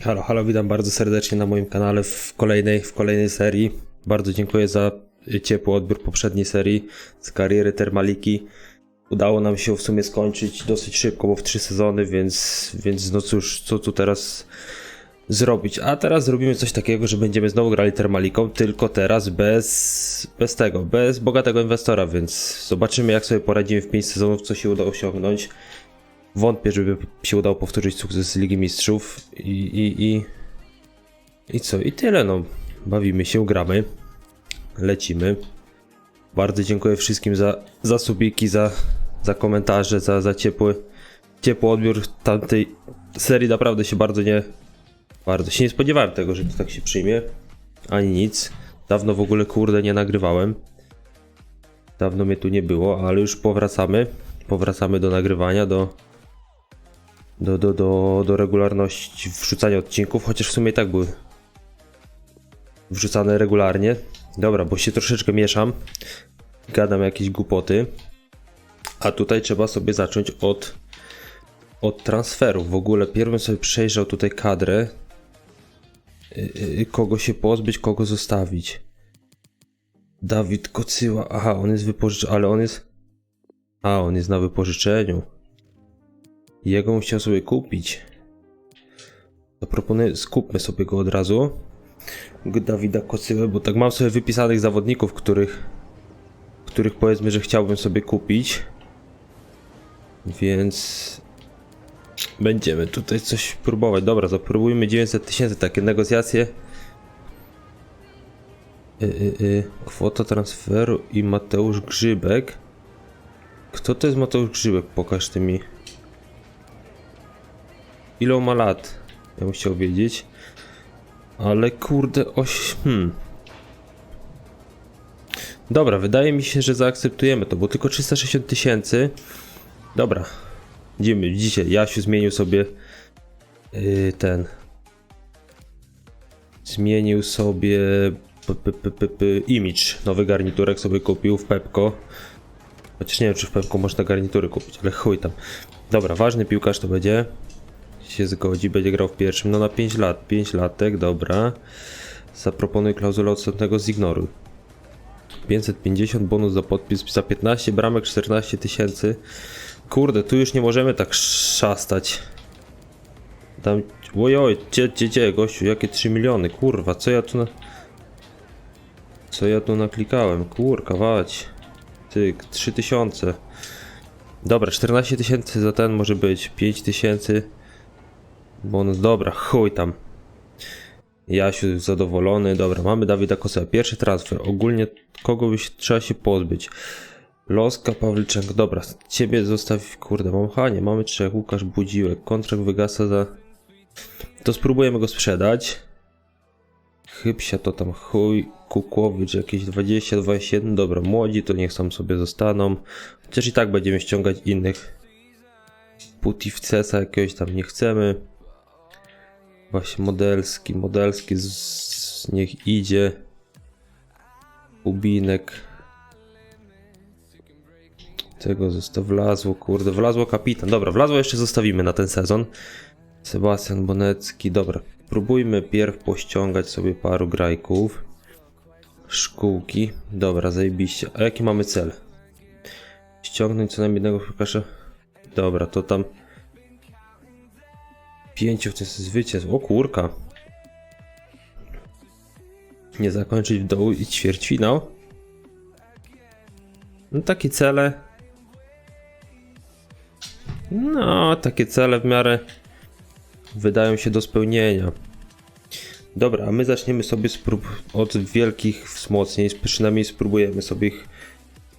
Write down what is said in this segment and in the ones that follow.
Halo, halo, witam bardzo serdecznie na moim kanale w kolejnej, w kolejnej serii. Bardzo dziękuję za ciepły odbiór poprzedniej serii z kariery Termaliki. Udało nam się w sumie skończyć dosyć szybko, bo w trzy sezony, więc, więc no cóż, co tu teraz zrobić? A teraz zrobimy coś takiego, że będziemy znowu grali Termaliką, tylko teraz bez, bez tego, bez bogatego inwestora, więc zobaczymy jak sobie poradzimy w 5 sezonów, co się uda osiągnąć. Wątpię, żeby się udało powtórzyć sukces Ligi Mistrzów i, i, i, i co? I tyle, no. Bawimy się, gramy, lecimy. Bardzo dziękuję wszystkim za, za subiki, za, za komentarze, za, za ciepły, ciepły odbiór tamtej serii. Naprawdę się bardzo nie, bardzo się nie spodziewałem tego, że to tak się przyjmie. Ani nic. Dawno w ogóle kurde nie nagrywałem. Dawno mnie tu nie było, ale już powracamy. Powracamy do nagrywania, do, do, do, do, do regularności wrzucania odcinków, chociaż w sumie tak były wrzucane regularnie. Dobra, bo się troszeczkę mieszam. Gadam jakieś głupoty. A tutaj trzeba sobie zacząć od, od transferów. W ogóle pierwszy sobie przejrzał tutaj kadrę. Yy, yy, kogo się pozbyć, kogo zostawić. Dawid Kocyła. Aha, on jest wypożyczony, ale on jest. A, on jest na wypożyczeniu. Bym chciał sobie kupić. To proponuję, skupmy sobie go od razu. Dawida Kocyłę, bo tak mam sobie wypisanych zawodników, których, których powiedzmy, że chciałbym sobie kupić. Więc będziemy tutaj coś próbować. Dobra, zapróbujmy 900 tysięcy, takie negocjacje. Y, y. Kwota transferu i Mateusz Grzybek. Kto to jest Mateusz Grzybek? Pokaż ty mi. Ile ma lat? Ja bym chciał wiedzieć. Ale kurde, oś... Hmm. Dobra, wydaje mi się, że zaakceptujemy to, bo tylko 360 tysięcy. Dobra. Idziemy, dzisiaj Jasiu zmienił sobie yy, ten. Zmienił sobie p, p, p, p, image. Nowy garniturek sobie kupił w Pepko. Chociaż nie wiem, czy w Pepko można garnitury kupić, ale chuj tam. Dobra, ważny piłkarz to będzie się zgodzi, będzie grał w pierwszym, no na 5 lat, 5 latek, dobra. Zaproponuj klauzulę odstępnego, zignoruj. 550, bonus za podpis, za 15 bramek, 14 tysięcy. Kurde, tu już nie możemy tak szastać. Tam, ojoj, gdzie, gdzie, gdzie, gościu, jakie 3 miliony, kurwa, co ja tu na... Co ja tu naklikałem, kurka, wać. Tyk, 3000. Dobra, 14 tysięcy za ten może być, 5 tysięcy. Bonus, dobra, chuj tam. Jasiu zadowolony, dobra, mamy Dawida Kosa. Pierwszy transfer, ogólnie kogo byś trzeba się pozbyć? Loska, Pawlyczenko, dobra, ciebie zostaw, kurde, mam Hanie, mamy trzech, Łukasz Budziłek, kontrakt wygasa za... To spróbujemy go sprzedać. Chybsia to tam chuj, Kukłowicz jakieś 20, 21, dobra, młodzi to niech tam sobie zostaną. Chociaż i tak będziemy ściągać innych. Putivcesa jakiegoś tam nie chcemy. Właśnie modelski, modelski z, z, niech idzie. Ubinek. Tego zostaw wlazło, kurde, wlazło kapitan. Dobra, wlazło jeszcze zostawimy na ten sezon. Sebastian Bonecki, dobra. Próbujmy pierw pościągać sobie paru grajków. Szkółki. Dobra, zajebiście. A jaki mamy cel? Ściągnąć co najmniej jednego piłkarza. Dobra, to tam pięciu to jest zwycięstwo. O kurka. Nie zakończyć w dołu i ćwierćfinał. No takie cele. No, takie cele w miarę wydają się do spełnienia. Dobra, a my zaczniemy sobie sprób od wielkich wzmocnień, przynajmniej spróbujemy sobie ich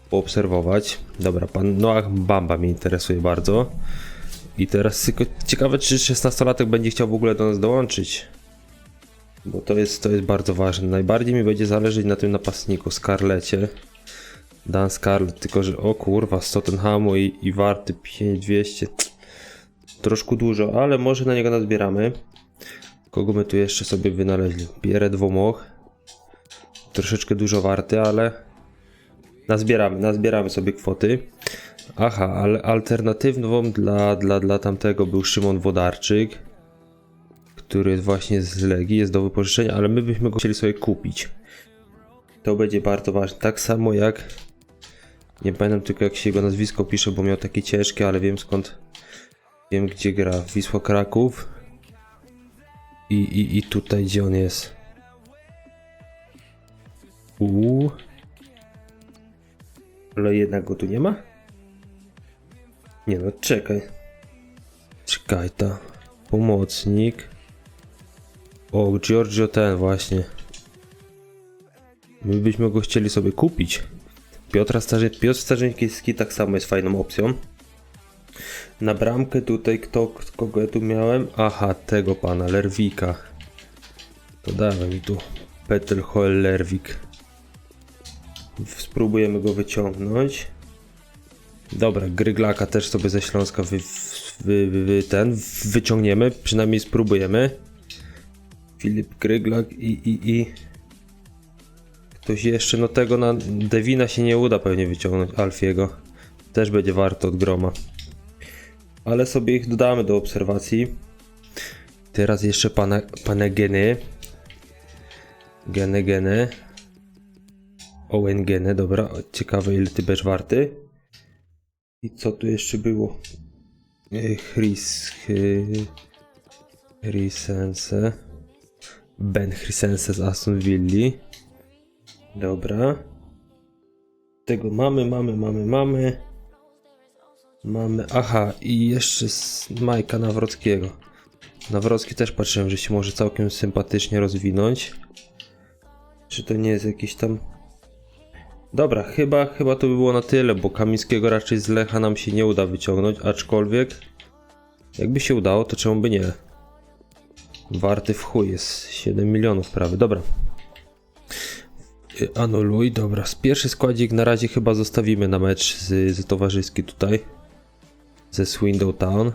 poobserwować. Dobra, pan Noach Bamba mnie interesuje bardzo. I teraz tylko ciekawe, czy 16-latek będzie chciał w ogóle do nas dołączyć. Bo to jest, to jest bardzo ważne. Najbardziej mi będzie zależeć na tym napastniku, Scarlecie. Dan Scarlett, tylko że o kurwa, z Tottenhamu i, i warty 5200. Troszkę dużo, ale może na niego nazbieramy. Kogo my tu jeszcze sobie wynaleźli? Bierę dwumoch. Troszeczkę dużo warty, ale nazbieramy, nazbieramy sobie kwoty. Aha, ale alternatywną dla, dla, dla tamtego był Szymon Wodarczyk, który właśnie z Legii, jest do wypożyczenia, ale my byśmy go chcieli sobie kupić. To będzie bardzo ważne. Tak samo jak. Nie pamiętam tylko jak się jego nazwisko pisze, bo miał takie ciężkie, ale wiem skąd. Wiem gdzie gra. Wisła Kraków. I, i, i tutaj gdzie on jest. Uuu. Ale jednak go tu nie ma? Nie no, czekaj. Czekaj ta. Pomocnik. O, Giorgio ten właśnie. My byśmy go chcieli sobie kupić. Piotra Starzy... Piotr Starzyński tak samo jest fajną opcją. Na bramkę tutaj kto, kogo ja tu miałem? Aha, tego pana, Lerwika. To dawaj mi tu. Petel Hoel Lerwik. Spróbujemy go wyciągnąć. Dobra, Gryglaka też sobie ze Śląska wy, wy, wy, ten wyciągniemy, przynajmniej spróbujemy. Filip Gryglak i, i, i ktoś jeszcze, no tego na Devina się nie uda pewnie wyciągnąć, Alfiego. Też będzie warto od groma. Ale sobie ich dodamy do obserwacji. Teraz jeszcze pana, pane Geny. Geny, Geny. Owen Geny, dobra, ciekawe ile ty będziesz warty. I co tu jeszcze było? E, Chris... Chy- Chrisense. Ben Chrisense z Aston Villa. Dobra. Tego mamy, mamy, mamy, mamy. Mamy, aha, i jeszcze z Majka Nawrockiego. Nawrocki też patrzyłem, że się może całkiem sympatycznie rozwinąć. Czy to nie jest jakiś tam... Dobra, chyba, chyba to by było na tyle, bo Kamińskiego raczej z Lecha nam się nie uda wyciągnąć, aczkolwiek jakby się udało, to czemu by nie? Warty w chuj jest 7 milionów prawie, dobra. Y, Anuluj, dobra. Pierwszy składzik na razie chyba zostawimy na mecz z, z towarzyski tutaj. Ze Swindon Town.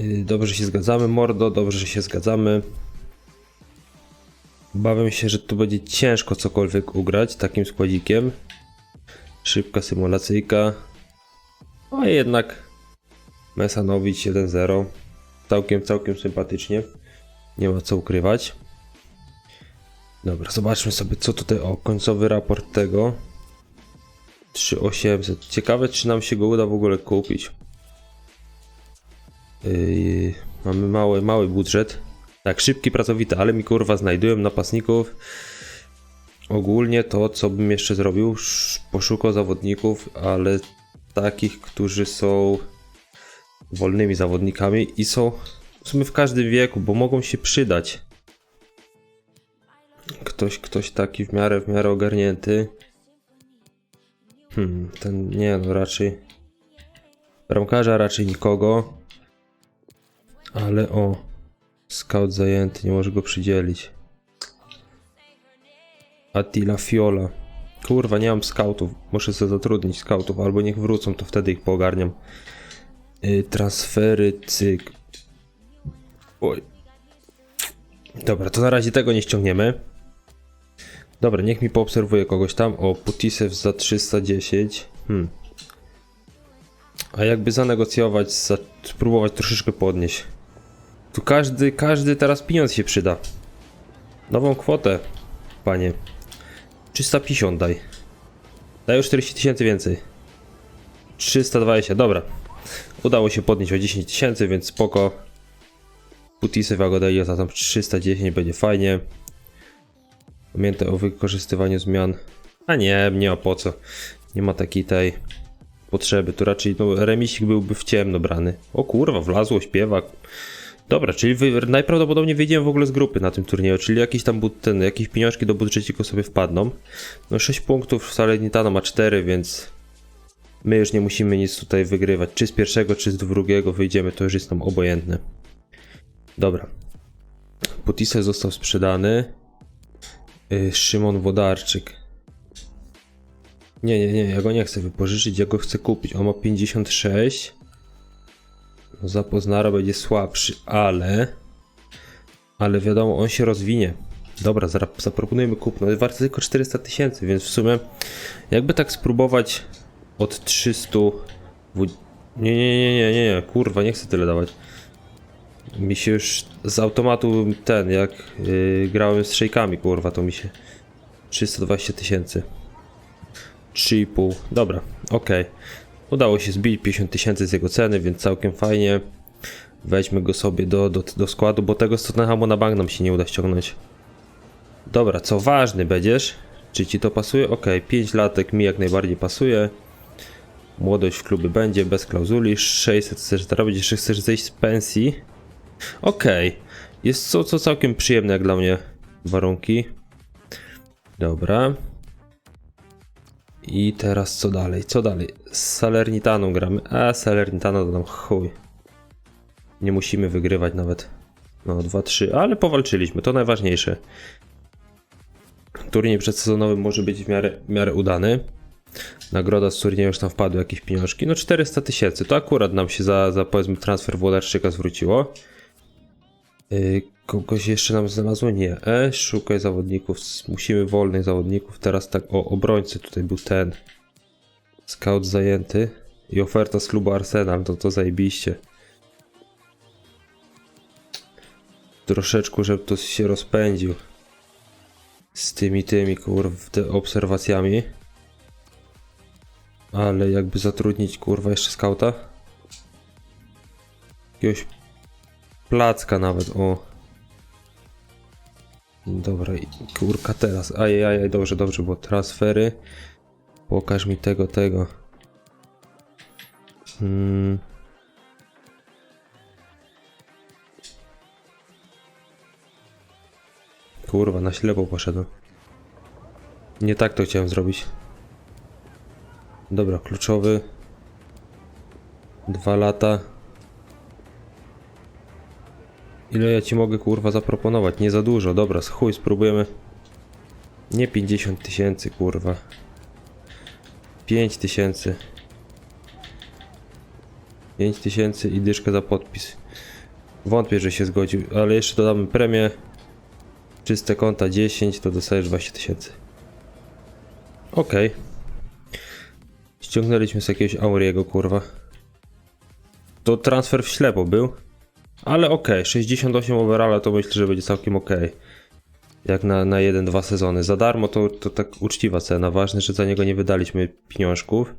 Y, Dobrze się zgadzamy, Mordo, dobrze, się zgadzamy. Bawię się, że tu będzie ciężko cokolwiek ugrać takim składzikiem. Szybka symulacyjka. A jednak Mesanowicz 1-0. Całkiem, całkiem sympatycznie. Nie ma co ukrywać. Dobra, zobaczmy sobie co tutaj. O, końcowy raport tego. 3800. Ciekawe, czy nam się go uda w ogóle kupić. Yy, mamy mały, mały budżet. Tak, szybki, pracowity, ale mi kurwa znajdują napastników. Ogólnie to, co bym jeszcze zrobił, sz- poszukał zawodników, ale takich, którzy są wolnymi zawodnikami i są w sumie w każdym wieku, bo mogą się przydać. Ktoś, ktoś taki w miarę, w miarę ogarnięty. Hmm, ten nie, no raczej. Bramkarza raczej nikogo. Ale o. Scout zajęty, nie może go przydzielić. Attila Fiola. Kurwa, nie mam scoutów. Muszę sobie zatrudnić scoutów, albo niech wrócą, to wtedy ich poogarniam. Y, transfery, cyk. Oj. Dobra, to na razie tego nie ściągniemy. Dobra, niech mi poobserwuje kogoś tam. O, Putisew za 310. Hmm. A jakby zanegocjować, za, spróbować troszeczkę podnieść. Tu każdy, każdy teraz pieniądz się przyda. Nową kwotę, panie. 350 daj. Daj już 40 tysięcy więcej. 320, dobra. Udało się podnieść o 10 tysięcy, więc spoko. Putisew ja go daję za tam 310, będzie fajnie. Pamiętaj o wykorzystywaniu zmian. A nie, nie ma po co. Nie ma takiej tej potrzeby. Tu raczej no, remisik byłby w ciemno brany. O kurwa, wlazło, śpiewak. Dobra, czyli wy, najprawdopodobniej wyjdziemy w ogóle z grupy na tym turnieju, czyli jakieś tam bud- ten, jakieś pieniążki do budżeciku sobie wpadną. No 6 punktów, Salernitana ma 4, więc my już nie musimy nic tutaj wygrywać. Czy z pierwszego, czy z drugiego wyjdziemy, to już jest nam obojętne. Dobra. Putise został sprzedany. Y, Szymon Wodarczyk. Nie, nie, nie, ja go nie chcę wypożyczyć, ja go chcę kupić. On ma 56. No, za Poznara będzie słabszy, ale. Ale wiadomo, on się rozwinie. Dobra, zaproponujemy kupno. Jest tylko 400 tysięcy, więc w sumie jakby tak spróbować od 300. W... Nie, nie, nie, nie, nie, nie, kurwa, nie chcę tyle dawać. Mi się już z automatu ten, jak yy, grałem z szejkami, kurwa, to mi się 320 tysięcy. 3,5. Dobra, okej. Udało się zbić 50 tysięcy z jego ceny, więc całkiem fajnie. Weźmy go sobie do, do, do składu, bo tego z Tottenhamu na bank nam się nie uda ściągnąć. Dobra, co ważny będziesz? Czy ci to pasuje? Okej, 5 latek mi jak najbardziej pasuje. Młodość w klubie będzie, bez klauzuli. 600 chcesz zarobić, jeszcze chcesz zejść z pensji. Okej, jest co, co całkiem przyjemne jak dla mnie warunki. Dobra. I teraz co dalej? Co dalej? Z Salernitaną gramy. A Salernitana to nam chuj. Nie musimy wygrywać nawet. No 2-3, ale powalczyliśmy, to najważniejsze. Turniej przedsezonowy może być w miarę, w miarę udany. Nagroda z turnieju już tam wpadły jakieś pieniążki. No 400 tysięcy, to akurat nam się za, za powiedzmy transfer Włodarczyka zwróciło. Yy, kogoś jeszcze nam znalazło? Nie. E, szukaj zawodników. Musimy wolnych zawodników. Teraz tak, o, obrońcy tutaj był ten. Scout zajęty. I oferta z klubu Arsenal, to to zajebiście. Troszeczkę, żeby to się rozpędził. Z tymi, tymi, kurwa, te obserwacjami. Ale jakby zatrudnić, kurwa, jeszcze skauta? Jakiegoś placka nawet, o. Dobra, kurka teraz. Ajajaj, dobrze, dobrze, bo transfery. Pokaż mi tego, tego. Hmm. Kurwa, na ślepo poszedłem. Nie tak to chciałem zrobić. Dobra, kluczowy. Dwa lata. Ile ja ci mogę kurwa zaproponować? Nie za dużo, dobra, z chuj spróbujemy. Nie 50 tysięcy kurwa. 5 tysięcy. 5 tysięcy i dyszkę za podpis. Wątpię, że się zgodził, ale jeszcze dodamy premię. Czyste konta 10, to dostajesz 20 tysięcy. Okej. Ściągnęliśmy z jakiegoś Auriego, kurwa. To transfer w ślepo był. Ale okej, 68 overalla to myślę, że będzie całkiem okej. Jak na, na 1-2 sezony. Za darmo to, to tak uczciwa cena. Ważne, że za niego nie wydaliśmy pieniążków.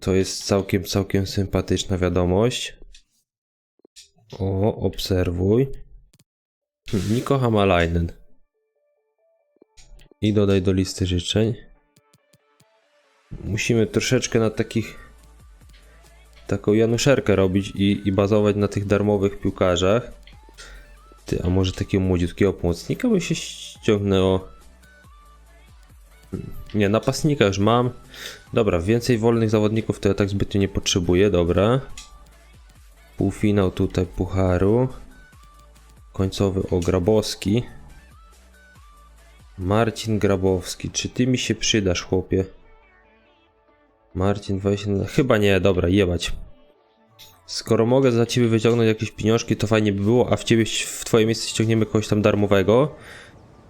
To jest całkiem, całkiem sympatyczna wiadomość. O, obserwuj. Hmm, Niko Hamalainen. I dodaj do listy życzeń. Musimy troszeczkę na takich taką januszerkę robić i, i bazować na tych darmowych piłkarzach. Ty, a może takiego młodziutkiego pomocnika by się ściągnęło? Nie, napastnika już mam. Dobra, więcej wolnych zawodników to ja tak zbytnio nie potrzebuję, dobra. Półfinał tutaj Pucharu. Końcowy o Grabowski. Marcin Grabowski, czy ty mi się przydasz, chłopie? Marcin 20. Chyba nie, dobra, jebać. Skoro mogę za ciebie wyciągnąć jakieś pieniążki, to fajnie by było, a w ciebie w twoje miejsce ściągniemy kogoś tam darmowego.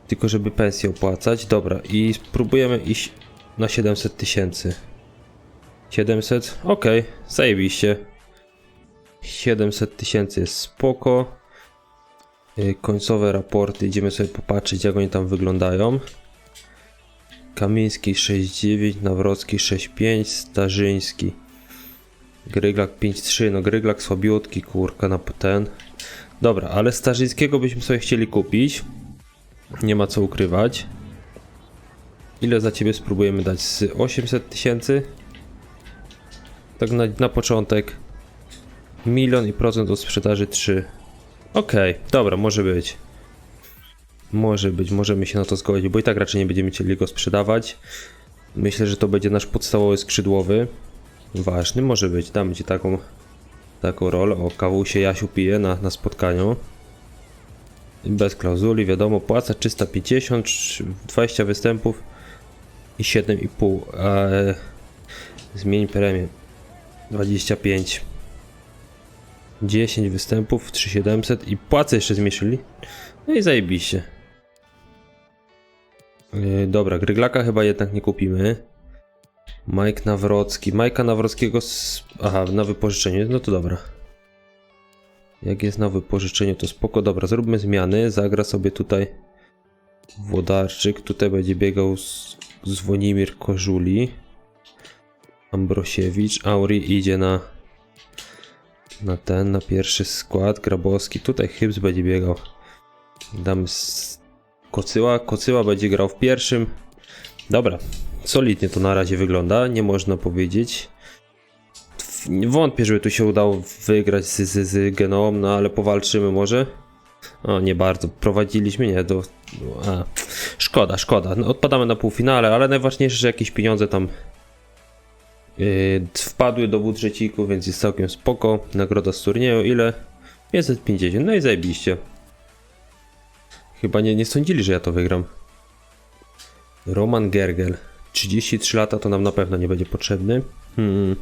Tylko żeby pensję opłacać. Dobra, i spróbujemy iść na 700 tysięcy. 700? Okej, zajebiście. 700 tysięcy jest spoko. Y, Końcowe raporty, idziemy sobie popatrzeć jak oni tam wyglądają. Kamiński 6,9, Nawrocki 6,5, Starzyński. Gryglak 5,3, no Gryglak słabiutki, kurka na ten. Dobra, ale Starzyńskiego byśmy sobie chcieli kupić. Nie ma co ukrywać. Ile za ciebie spróbujemy dać? Z 800 tysięcy? Tak na, na początek. Milion i procent od sprzedaży 3. Okej, dobra, może być. Może być, możemy się na to zgodzić, bo i tak raczej nie będziemy chcieli go sprzedawać. Myślę, że to będzie nasz podstawowy skrzydłowy. Ważny może być, damy ci taką, taką rolę. O, kawą się Jasiu pije na, na spotkaniu. Bez klauzuli, wiadomo, płaca 350, 20 występów i 7,5. Eee, zmień premię. 25. 10 występów, 3700 i płacę jeszcze zmniejszyli. No i zajebiście. Yy, dobra, Gryglaka chyba jednak nie kupimy. Mike Nawrocki. Majka Nawrockiego. Z... Aha, na wypożyczenie. No to dobra. Jak jest na wypożyczeniu, to spoko. Dobra, zróbmy zmiany. Zagra sobie tutaj Włodarczyk. Tutaj będzie biegał Zwonimir Kożuli. Ambrosiewicz. Auri idzie na na ten, na pierwszy skład. Grabowski. Tutaj Hybs będzie biegał. Damy Kocyła. Kocyła będzie grał w pierwszym. Dobra. Solidnie to na razie wygląda. Nie można powiedzieć. Wątpię, żeby tu się udało wygrać z, z, z Genoą, no ale powalczymy może. O, nie bardzo. Prowadziliśmy, nie. A, szkoda, szkoda. No, odpadamy na półfinale, ale najważniejsze, że jakieś pieniądze tam yy, wpadły do budżeciku, więc jest całkiem spoko. Nagroda z turnieju, ile? 550, no i zajebiście. Chyba nie, nie sądzili, że ja to wygram. Roman Gergel. 33 lata to nam na pewno nie będzie potrzebny. Hmm.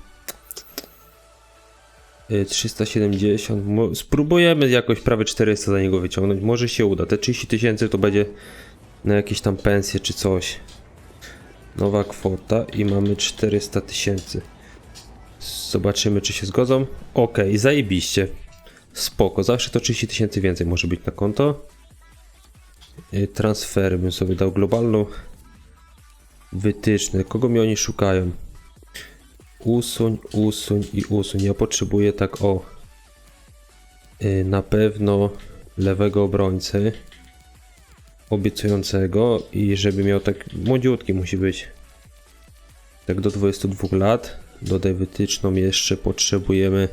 Y, 370. Mo- Spróbujemy jakoś prawie 400 za niego wyciągnąć. Może się uda. Te 30 tysięcy to będzie na jakieś tam pensje czy coś. Nowa kwota i mamy 400 tysięcy. Zobaczymy, czy się zgodzą. Ok, zajebiście. Spoko. Zawsze to 30 tysięcy więcej może być na konto. Y, Transfery bym sobie dał globalną wytyczne. Kogo mi oni szukają? Usuń, usuń i usuń. Ja potrzebuję tak o. y, Na pewno lewego obrońcy. Obiecującego i żeby miał tak. Młodziutki musi być. Tak do 22 lat. Dodaj wytyczną jeszcze potrzebujemy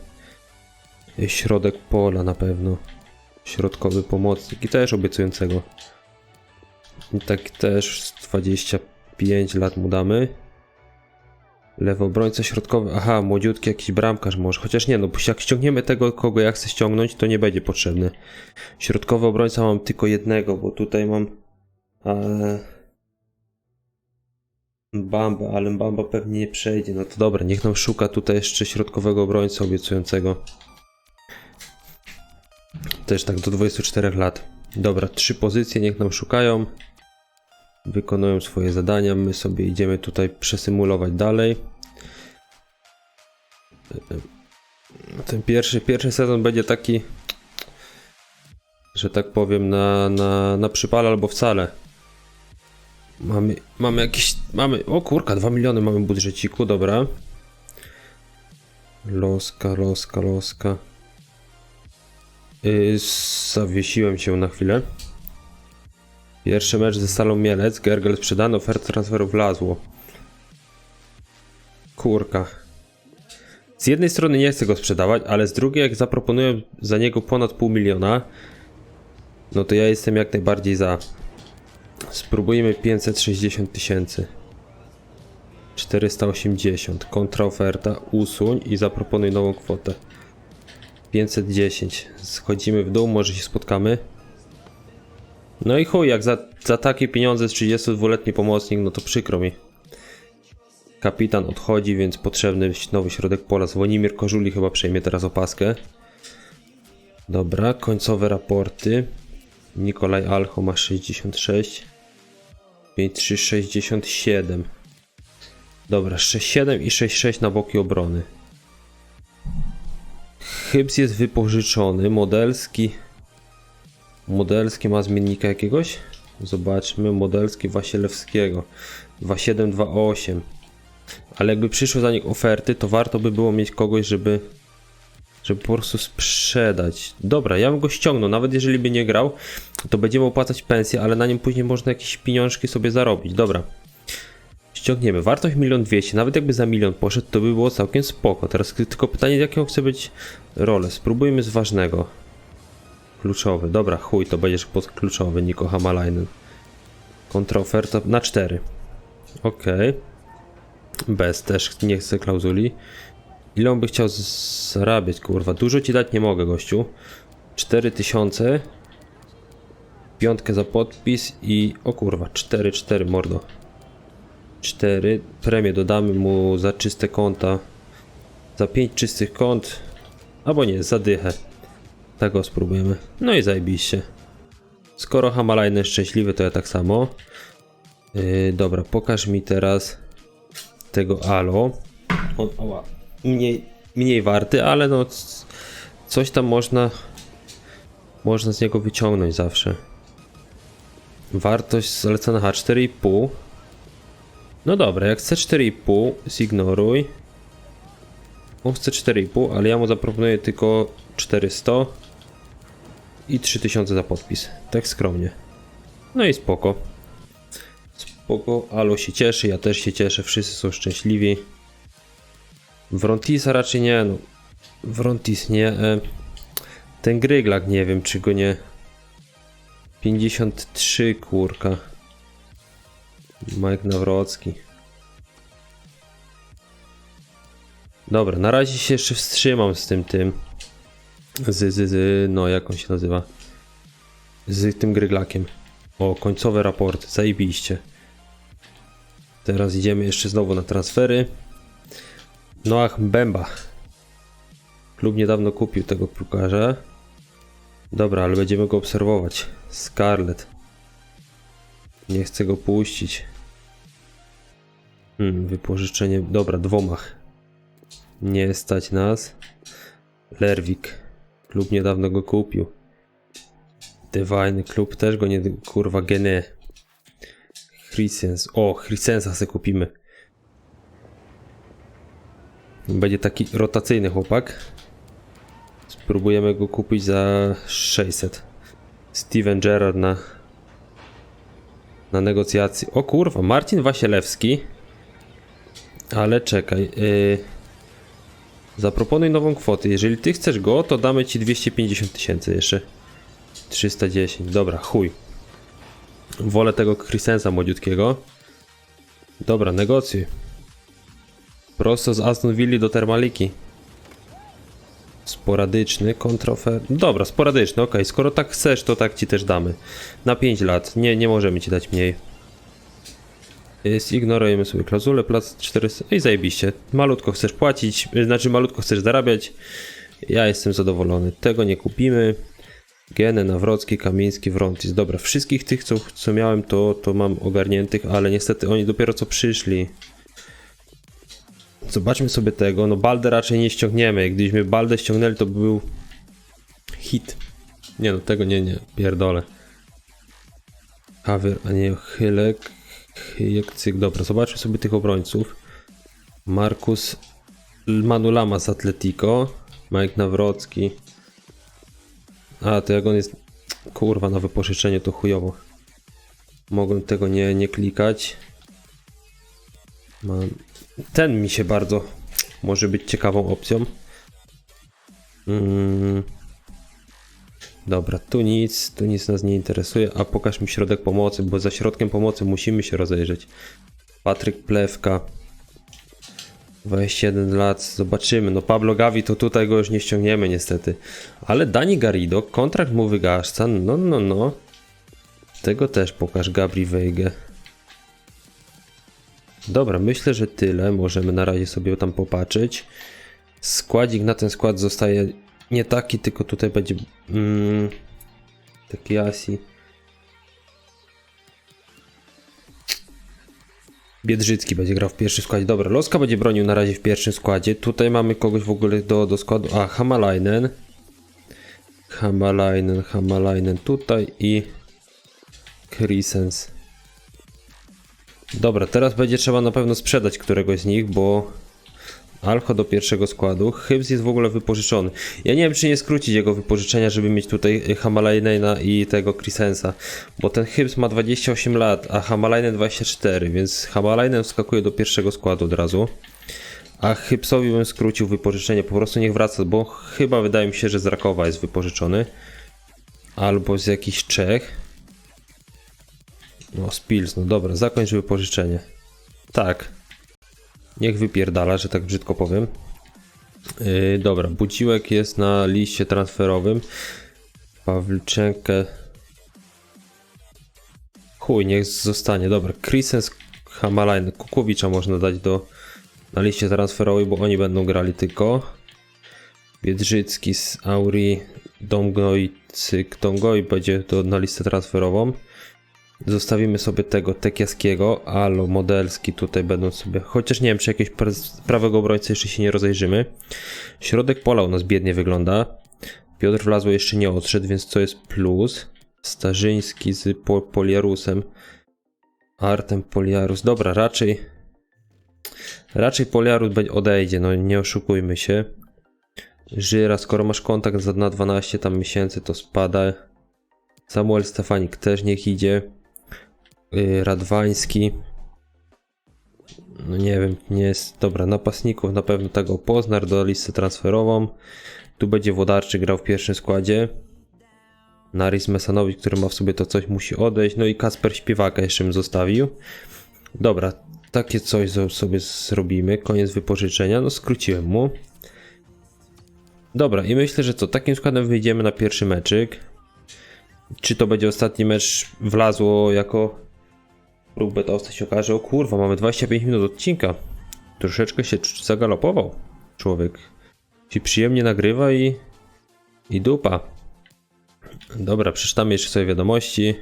y, środek pola na pewno. Środkowy pomocnik i też obiecującego. I tak też z 25 lat mu damy. Lewy obrońca środkowy. Aha, młodziutki jakiś bramkarz może. Chociaż nie, no jak ściągniemy tego, kogo ja chcę ściągnąć, to nie będzie potrzebny. Środkowy obrońca mam tylko jednego, bo tutaj mam. E... Bamba, ale Bamba pewnie nie przejdzie. No to dobra, niech nam szuka tutaj jeszcze środkowego obrońca obiecującego. Też tak do 24 lat. Dobra, trzy pozycje niech nam szukają. Wykonują swoje zadania. My sobie idziemy tutaj przesymulować dalej. Ten pierwszy, pierwszy sezon będzie taki, że tak powiem, na, na, na przypale albo wcale. Mamy, mamy jakieś, mamy, o kurka, 2 miliony mamy budżeciku, dobra. Loska, loska, loska. Yy, zawiesiłem się na chwilę. Pierwszy mecz ze Stalą Mielec, Gergel sprzedany, oferta transferu wlazło. Kurka. Z jednej strony nie chcę go sprzedawać, ale z drugiej jak zaproponuję za niego ponad pół miliona, no to ja jestem jak najbardziej za. Spróbujemy 560 tysięcy. 480. Kontraoferta, usuń i zaproponuj nową kwotę. 510. Schodzimy w dół, może się spotkamy. No i chuj, jak za, za takie pieniądze z 32-letni pomocnik, no to przykro mi. Kapitan odchodzi, więc potrzebny nowy środek pola. Zwonimir Kożuli chyba przejmie teraz opaskę. Dobra, końcowe raporty. Nikolaj Alcho ma 66. 5367. Dobra, 67 i 66 na boki obrony. Hybs jest wypożyczony, modelski. Modelski ma zmiennika jakiegoś? Zobaczmy, modelski Wasielewskiego. 2728. Ale jakby przyszły za nich oferty, to warto by było mieć kogoś, żeby żeby po prostu sprzedać. Dobra, ja bym go ściągnął, nawet jeżeli by nie grał, to będziemy opłacać pensję, ale na nim później można jakieś pieniążki sobie zarobić. Dobra. Ściągniemy. Wartość 1 200 nawet jakby za milion poszedł, to by było całkiem spoko. Teraz tylko pytanie, jaką chce być rolę. Spróbujmy z ważnego. Kluczowy. Dobra, chuj, to będziesz pod kluczowy, Niko Hamalainen. Kontraoferta na 4. Okej. Bez też nie chcę klauzuli. Ile on by chciał zarabiać, kurwa? Dużo ci dać nie mogę, gościu. 4000. Piątkę za podpis i... O kurwa, 4, 4, mordo. 4. Premię dodamy mu za czyste konta. Za 5 czystych kont. Albo nie, za dychę. Tak go spróbujemy. No i zajebiście. Skoro Hamalajny jest szczęśliwy, to ja tak samo. Yy, dobra, pokaż mi teraz tego Alo. On, oła, mniej, mniej warty, ale no coś tam można można z niego wyciągnąć zawsze. Wartość zalecana H 4,5. No dobra, jak chce 4,5, zignoruj. On chce 4,5, ale ja mu zaproponuję tylko 400 i 3000 za podpis. Tak skromnie. No i spoko. Spoko, Alo się cieszy, ja też się cieszę, wszyscy są szczęśliwi. Wrontisa raczej nie, no. Wrontis nie. E, ten Gryglak nie wiem, czy go nie. 53 kurka. Mike Nawrocki. Dobra, na razie się jeszcze wstrzymam z tym tym. Z, z, z, no jak on się nazywa? Z tym Gryglakiem. O, końcowe raporty, zajebiście. Teraz idziemy jeszcze znowu na transfery. Noach Bemba. Klub niedawno kupił tego piłkarza. Dobra, ale będziemy go obserwować. Scarlett. Nie chcę go puścić. Hmm, wypożyczenie. Dobra, dwomach. Nie stać nas. Lerwik. Klub niedawno go kupił. Divine klub też go nie. Kurwa, gene. Christians. O, Christiansa se kupimy. Będzie taki rotacyjny chłopak. Spróbujemy go kupić za 600. Steven Gerrard na na negocjacji. O kurwa, Marcin Wasielewski. Ale czekaj. Yy... Zaproponuj nową kwotę. Jeżeli ty chcesz go, to damy ci 250 tysięcy jeszcze. 310. Dobra, chuj. Wolę tego Christensa młodziutkiego. Dobra, negocjuj. Prosto z Aston Villa do Termaliki. Sporadyczny, kontrofer. Dobra, sporadyczny, ok. Skoro tak chcesz, to tak ci też damy. Na 5 lat. Nie, nie możemy ci dać mniej. Zignorujemy sobie klauzulę, plac 400. No i zajebiście. Malutko chcesz płacić, y, znaczy malutko chcesz zarabiać. Ja jestem zadowolony. Tego nie kupimy. Gene, Nawrocki, Kamiński, Wrontis. Dobra, wszystkich tych, co, co miałem, to, to mam ogarniętych, ale niestety oni dopiero co przyszli. Zobaczmy sobie tego. No Baldę raczej nie ściągniemy. Gdybyśmy Baldę ściągnęli, to by był hit. Nie no, tego nie, nie. Pierdolę. Hawer, a nie Chylek. Chyjek, cyk. Dobra, zobaczmy sobie tych obrońców. Markus Manulama z Atletico. Mike Nawrocki. A, to jak on jest... Kurwa, na wypożyczenie to chujowo. Mogłem tego nie, nie klikać. Mam... Ten mi się bardzo może być ciekawą opcją. Mm. Dobra, tu nic, tu nic nas nie interesuje, a pokaż mi środek pomocy, bo za środkiem pomocy musimy się rozejrzeć. Patryk Plewka. 21 lat, zobaczymy. No Pablo Gavi to tutaj go już nie ściągniemy niestety. Ale Dani Garrido, kontrakt mu wygasza, no no no. Tego też pokaż Gabri Wejge. Dobra, myślę, że tyle. Możemy na razie sobie tam popatrzeć. Składzik na ten skład zostaje nie taki, tylko tutaj będzie mm, taki Asi. Biedrzycki będzie grał w pierwszym składzie. Dobra, Loska będzie bronił na razie w pierwszym składzie. Tutaj mamy kogoś w ogóle do, do składu. A, Hamalainen. Hamalainen, Hamalainen tutaj i Chrisens. Dobra, teraz będzie trzeba na pewno sprzedać któregoś z nich, bo Alcho do pierwszego składu. Hybs jest w ogóle wypożyczony. Ja nie wiem, czy nie skrócić jego wypożyczenia, żeby mieć tutaj Hamalainena i tego Chrisensa, bo ten Hybs ma 28 lat, a Hamalainen 24, więc Hamalainen wskakuje do pierwszego składu od razu. A Hybsowi bym skrócił wypożyczenie, po prostu niech wraca, bo chyba wydaje mi się, że z Rakowa jest wypożyczony. Albo z jakichś Czech. No, Spills, no dobra, zakończ wypożyczenie. Tak. Niech wypierdala, że tak brzydko powiem. Yy, dobra, Budziłek jest na liście transferowym. Pawlczenkę. Chuj, niech zostanie. Dobra, Chrisens, Hamalainen, Kukowicza można dać do na liście transferowej, bo oni będą grali tylko. Biedrzycki z Auri, Domgoj, Cyk, będzie to na listę transferową. Zostawimy sobie tego Tekiaskiego, Alo, Modelski tutaj będą sobie, chociaż nie wiem czy jakiegoś pra- prawego obrońcy jeszcze się nie rozejrzymy. Środek pola u nas biednie wygląda. Piotr Wlazło jeszcze nie odszedł, więc co jest plus? Starzyński z po Poliarusem. Artem Poliarus. Dobra, raczej. Raczej Poliarus odejdzie, no nie oszukujmy się. Żyra, skoro masz kontakt na 12 tam miesięcy, to spada. Samuel Stefanik też niech idzie. Yy, Radwański. No nie wiem, nie jest. Dobra, napastników na pewno tego Poznar do listy transferową. Tu będzie Wodarczyk grał w pierwszym składzie. Naris Mesanowicz, który ma w sobie to coś, musi odejść. No i Kasper Śpiewaka jeszcze bym zostawił. Dobra, takie coś sobie zrobimy. Koniec wypożyczenia. No skróciłem mu. Dobra, i myślę, że co, takim składem wyjdziemy na pierwszy meczyk. Czy to będzie ostatni mecz wlazło jako próbę, to się okaże. O kurwa, mamy 25 minut odcinka. Troszeczkę się zagalopował człowiek. Się przyjemnie nagrywa i... i dupa. Dobra, przeczytamy jeszcze sobie wiadomości.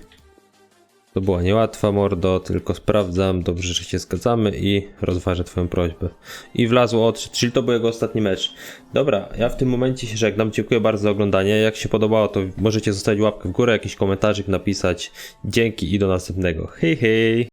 To była niełatwa mordo, tylko sprawdzam, dobrze, że się zgadzamy i rozważę twoją prośbę. I wlazło odszedł, czyli to był jego ostatni mecz. Dobra, ja w tym momencie się żegnam, dziękuję bardzo za oglądanie. Jak się podobało, to możecie zostawić łapkę w górę, jakiś komentarzyk napisać. Dzięki i do następnego. Hej hej!